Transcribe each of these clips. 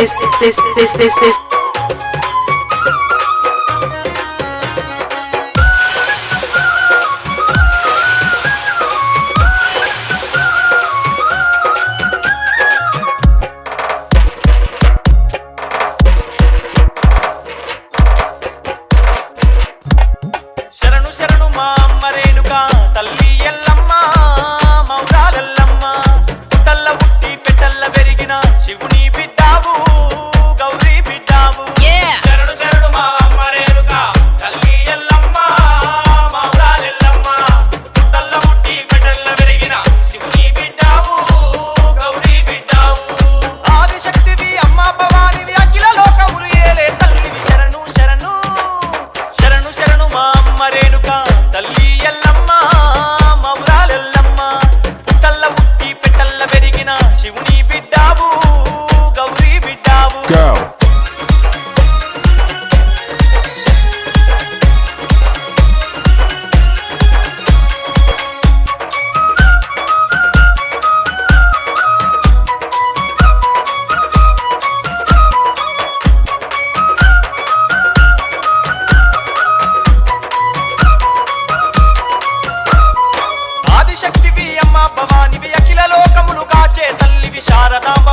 this, this, this, this, this. శరణు శరణు మా అమ్మ తల్లి ఎల్ల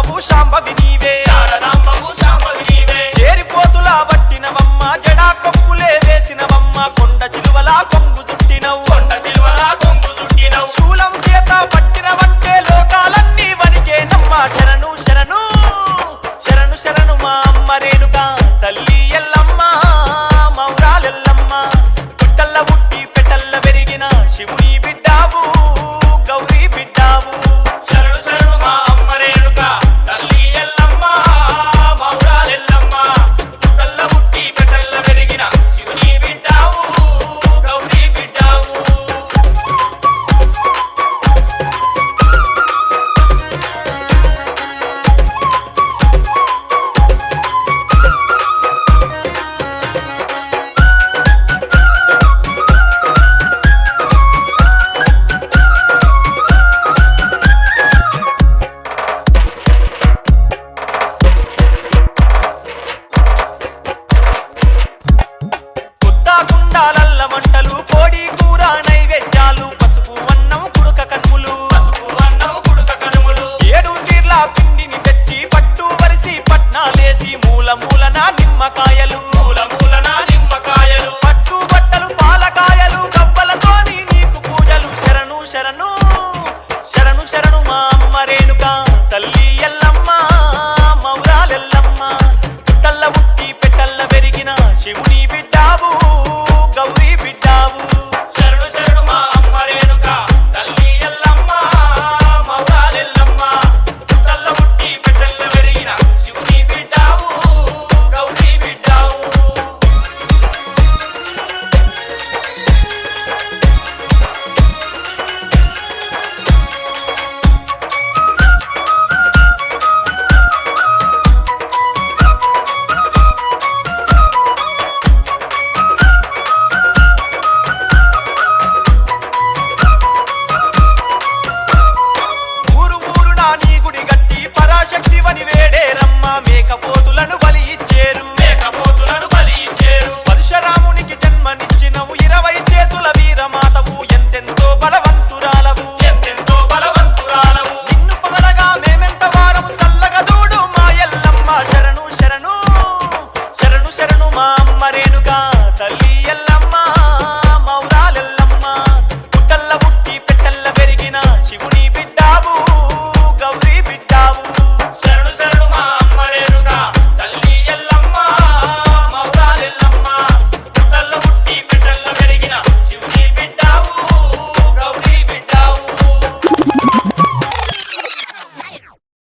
శాంభవి నీవే. శారదాంబ శరణు శరణు మా అమ్మ రేణుక. తల్లి ఎల్లమ్మ మౌరాలెల్లమ్మ. తల్ల ఉట్టి పెట్టల్ల పెరిగిన శివుని మరేనుగా